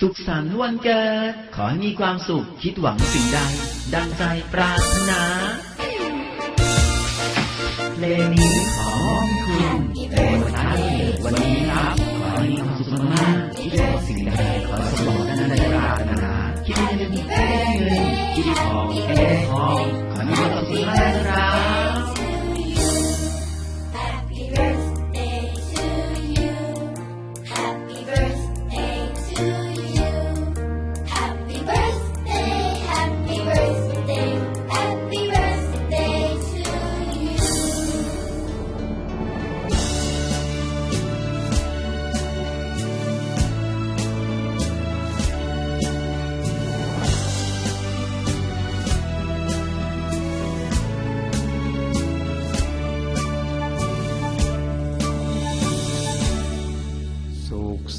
สุขสันต์วันเกิด ขอให้มีความสุขคิดหวังสิ่งใด ดังใจปรารถนาเพลงนี้ขอมอบให้คุณเป็นวันท้ายวันนี้ครับ ขอให้มีความสุขมากๆคิดหวังสิ่งใดขอสมหวังนั้นได้ปรารถนาคิดเงินเงินคิดทองได้ทองขอให้มีความสุขมากนะครับ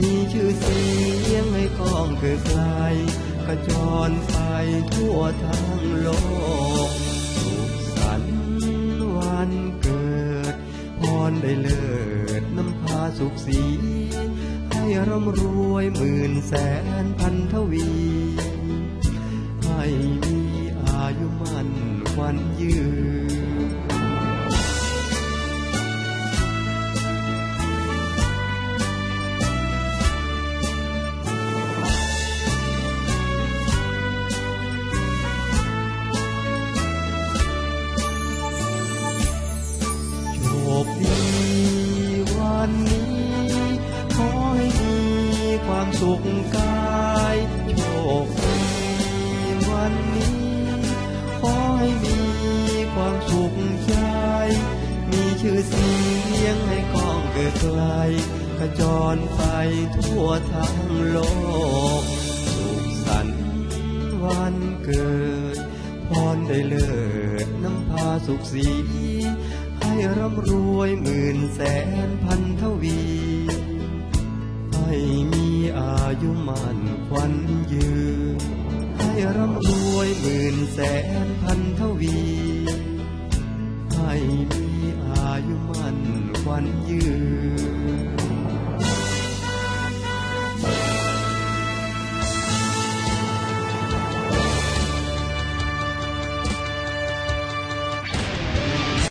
มีชื่อเสียงให้กองเกิดไกลกระจรไปทั่วทั้งโลกสุขสันต์วันเกิดพรได้เลิศน้ำพาสุขสี ให้ร่ำรวยหมื่นแสนพันทวี ชื่อเสียงให้กองเกิดไกลกระจรไปทั่วทั้งโลก สุขสันต์วันเกิด พรได้เลิศน้ำพาสุขสี ให้ร่ำรวยหมื่นแสนพันทวี ให้มีอายุมันควันยืน ให้ร่ำรวยหมื่นแสนพันทวี